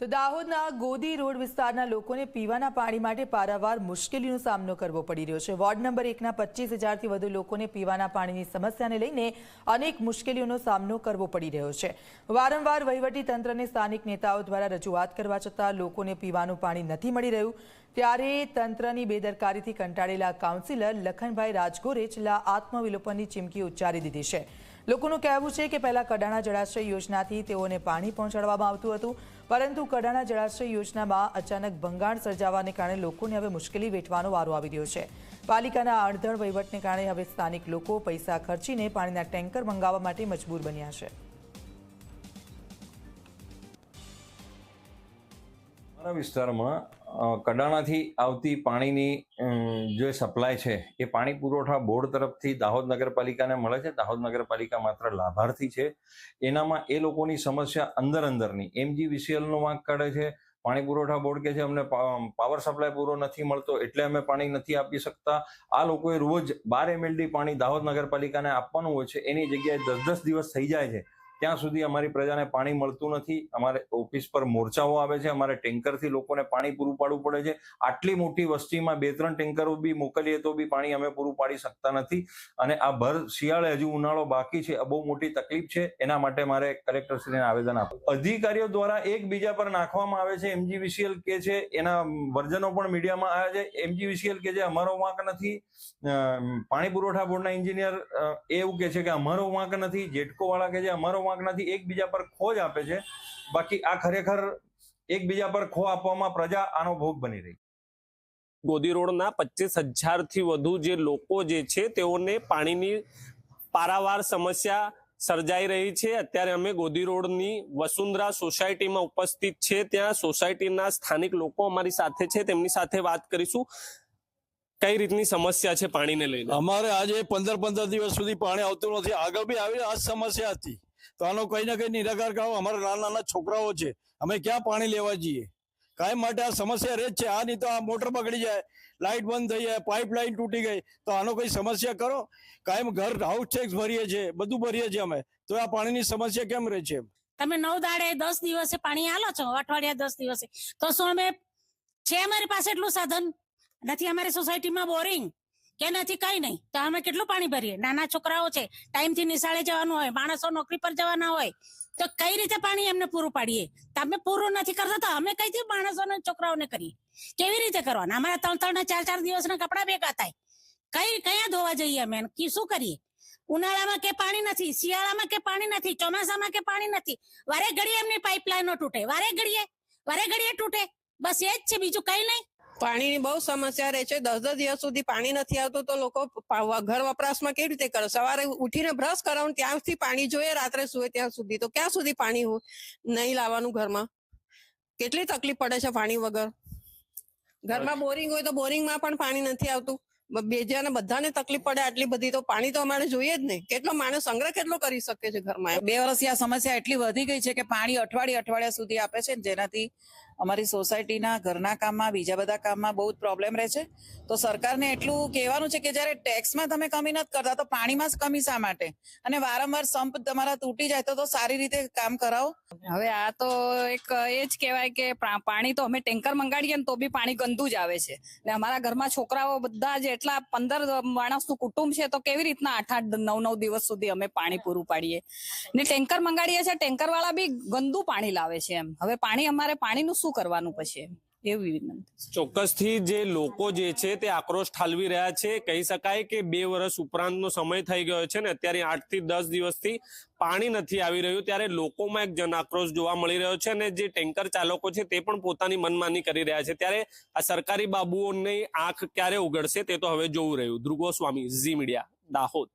તો દાહોદના ગોદી રોડ વિસ્તારના લોકોને પીવાના પાણી માટે પારાવાર મુશ્કેલીનો સામનો કરવો પડી રહ્યો છે. વોર્ડ નંબર એકના પચીસ હજારથી વધુ લોકોને પીવાના પાણીની સમસ્યાને લઈને અનેક મુશ્કેલીઓનો સામનો કરવો પડી રહ્યો છે. વારંવાર વહીવટી તંત્રને સ્થાનિક નેતાઓ દ્વારા રજૂઆત કરવા છતાં લોકોને પીવાનું પાણી નથી મળી રહ્યું. ત્યારે તંત્રની બેદરકારીથી કંટાળેલા કાઉન્સિલર લખનભાઈ રાજગોરે છેલ્લા આત્મવિલોપનની ચીમકી ઉચ્ચારી દીધી છે. લોકોનું કહેવું છે કે પહેલા કડાણા જળાશય યોજનાથી તેઓને પાણી પહોંચાડવામાં આવતું હતું. પરંતુ કડાણા જળાશય યોજનામાં અચાનક ભંગાણ સર્જાવાને કારણે લોકોને હવે મુશ્કેલી વેઠવાનો વારો આવી રહ્યો છે. પાલિકાના અણધડ વહીવટને કારણે હવે સ્થાનિક લોકો પૈસા ખર્ચીને પાણીના ટેન્કર મંગાવવા માટે મજબૂર બન્યા છે. અમારા વિસ્તારમાં કડાણાથી આવતી પાણીની જે સપ્લાય છે, એ પાણી પુરવઠા બોર્ડ તરફથી દાહોદ નગરપાલિકાને મળે છે. દાહોદ નગરપાલિકા માત્ર લાભાર્થી છે. એનામાં એ લોકોની સમસ્યા અંદર અંદરની. એમજીવીસીએલનો વાંક કાઢે છે. પાણી પુરવઠા બોર્ડ કે છે, અમને પાવર સપ્લાય પૂરો નથી મળતો, એટલે અમે પાણી નથી આપી શકતા. આ લોકોએ રોજ બાર એમએલડી પાણી દાહોદ નગરપાલિકાને આપવાનું હોય છે. એની જગ્યાએ દસ દસ દિવસ થઈ જાય છે. ત્યાં સુધી અમારી પ્રજાને પાણી મળતું નથી. અમારે ઓફિસ પર મોરચાઓ આવે છે. અમારે ટેન્કરથી લોકોને પાણી પૂરું પાડવું પડે છે. આટલી મોટી વસ્તીમાં બે ત્રણ ટેન્કરો બી મોકલીએ તો બી પાણી અમે પૂરું પાડી શકતા નથી. અને આ ભર શિયાળે હજુ ઉનાળો બાકી છે. બહુ મોટી તકલીફ છે. એના માટે મારે કલેક્ટરશ્રીને આવેદન આપ્યું અધિકારીઓ દ્વારા એકબીજા પર નાખવામાં આવે છે. એમજીવીસીએલ કે છે, એના વર્જનો પણ મીડિયામાં આવ્યા છે. એમજીવીસીએલ કે જે અમારો વાંક નથી. પાણી પુરવઠા બોર્ડના એન્જિનિયર એવું કે છે કે અમારો વાંક નથી. જેટકો વાળા કે જે અમારો વાંક એકબીજા પર ખો જ આપે છે. બાકી આ ખરેખર એકબીજા પર ખો આપવામાં પ્રજા આનો ભોગ બની રહી. ગોદી રોડના પચીસ હજારથી વધુ જે લોકો જે છે તેઓને પાણીની પારાવાર સમસ્યા સર્જાઈ રહી છે. અત્યારે અમે ગોદી રોડની વસુંધરા સોસાયટીમાં ઉપસ્થિત છે. ત્યાં સોસાયટીના સ્થાનિક લોકો અમારી સાથે છે. તેમની સાથે વાત કરીશું. કઈ રીતની સમસ્યા છે પાણીને લઈને? અમારે આજે પંદર પંદર દિવસ સુધી પાણી આવતું નથી. આગળ બી આવી આ સમસ્યા હતી. તો આનો કઈ ના કઈ નિરાકાર કરો અમારા નાના નાના છોકરાઓ છે. અમે ક્યાં પાણી લેવા જઈએ? કાંઈ માટે આ સમસ્યા રહે છે. આ નહીં તો આ મોટર બગડી જાય લાઇટ બંધ થઈ જાય, પાઇપ લાઇન તૂટી ગઈ. તો આનો કોઈ સમસ્યા કરો? કાયમ ઘર હાઉસ ટેક્સ ભરીએ છીએ, બધું ભરીએ છીએ અમે. તો આ પાણીની સમસ્યા કેમ રહે છે તમે નવ દાડે દસ દિવસે પાણી આલો છો? અઠવાડિયા દસ દિવસે. તો શું અમે છે અમારી પાસે એટલું સાધન? નથી, અમારી સોસાયટીમાં બોરિંગ કે નથી કઈ નહીં. તો અમે કેટલું પાણી ભરીએ? નાના છોકરાઓ છે ટાઈમથી નિશાળે જવાનું હોય, માણસો નોકરી પર જવાના હોય, તો કઈ રીતે પાણી એમને પૂરું પાડીએ? તમે પૂરું નથી કરતા તો અમે કઈથી માણસોને છોકરાઓને કરીએ? કેવી રીતે કરવાના? અમારા ત્રણ ત્રણ ચાર ચાર દિવસના કપડા ભેગા થાય. કઈ, કયા ધોવા જઈએ અમે? કે શું કરીએ? ઉનાળામાં કે પાણી નથી, શિયાળામાં કે પાણી નથી, ચોમાસામાં કે પાણી નથી? વારે ઘડીએ એમની પાઇપલાઈનો તૂટે, વારે ઘડીએ વારે ઘડીએ તૂટે. બસ એ જ છે, બીજું કઈ નહીં. પાણીની બહુ સમસ્યા રહે છે. દસ દસ દિવસ સુધી પાણી નથી આવતું તો લોકો ઘર વપરાશમાં કેવી રીતે કરે? સવારે ઉઠીને બ્રશ કરાવું ત્યાંથી પાણી જોઈએ, રાત્રે સુવે ત્યાં સુધી. તો ક્યાં સુધી પાણી નહીં લાવવાનું ઘરમાં? કેટલી તકલીફ પડે છે પાણી વગર? ઘરમાં બોરિંગ હોય તો બોરિંગમાં પણ પાણી નથી આવતું. બેજાને બધાને તકલીફ પડે આટલી બધી તો પાણી તો અમારે જોઈએ જ નહીં. કેટલો માણસ સંગ્રહ કેટલો કરી શકે છે ઘરમાં બે વર્ષથી આ સમસ્યા એટલી વધી ગઈ છે કે પાણી અઠવાડિયે અઠવાડિયા સુધી આપે છે જેનાથી અમારી સોસાયટીના ઘરના કામમાં, બીજા બધા કામમાં બહુ જ પ્રોબ્લેમ રહે છે. તો સરકારને એટલું કહેવાનું છે કે જ્યારે ટેક્સમાં તમે કમી નથી કરતા, તો પાણીમાં કમી શા માટે? અને વારંવાર સંપ તમારા તૂટી જાય તો તો સારી રીતે કામ કરાવો. હવે આ તો એક એ જ કહેવાય કે પાણી તો અમે ટેન્કર મંગાડીએ ને તો બી પાણી ગંદુ જ આવે છે. ને અમારા ઘરમાં છોકરાઓ બધા જ એટલા પંદર માણસનું કુટુંબ છે, તો કેવી રીતના આઠ આઠ, નવ નવ દિવસ સુધી અમે પાણી પૂરું પાડીએ? ને ટેન્કર મંગાડીએ છીએ ટેન્કર વાળા બી ગંદુ પાણી લાવે છે એમ. હવે પાણી અમારે પાણીનું શું કરવાનું પછી એવી વિનંતી? ચોક્કસથી જે લોકો જે છે તે આક્રોશ ઠાલવી રહ્યા છે. કહી શકાય કે બે વર્ષ ઉપરાંતનો સમય થઈ ગયો છે ને, અત્યારે આઠથી દસ દિવસથી પાણી નથી આવી રહ્યું, ત્યારે લોકોમાં એક જન આક્રોશ જોવા મળી રહ્યો છે અને જે ટેન્કર ચાલકો છે તે પણ પોતાની મનમાની કરી રહ્યા છે. ત્યારે આ સરકારી બાબુઓની આંખ ક્યારે ઉગડશે તે તો હવે જોવું રહ્યું. ધ્રુવો સ્વામી, ઝી મીડિયા, દાહોદ.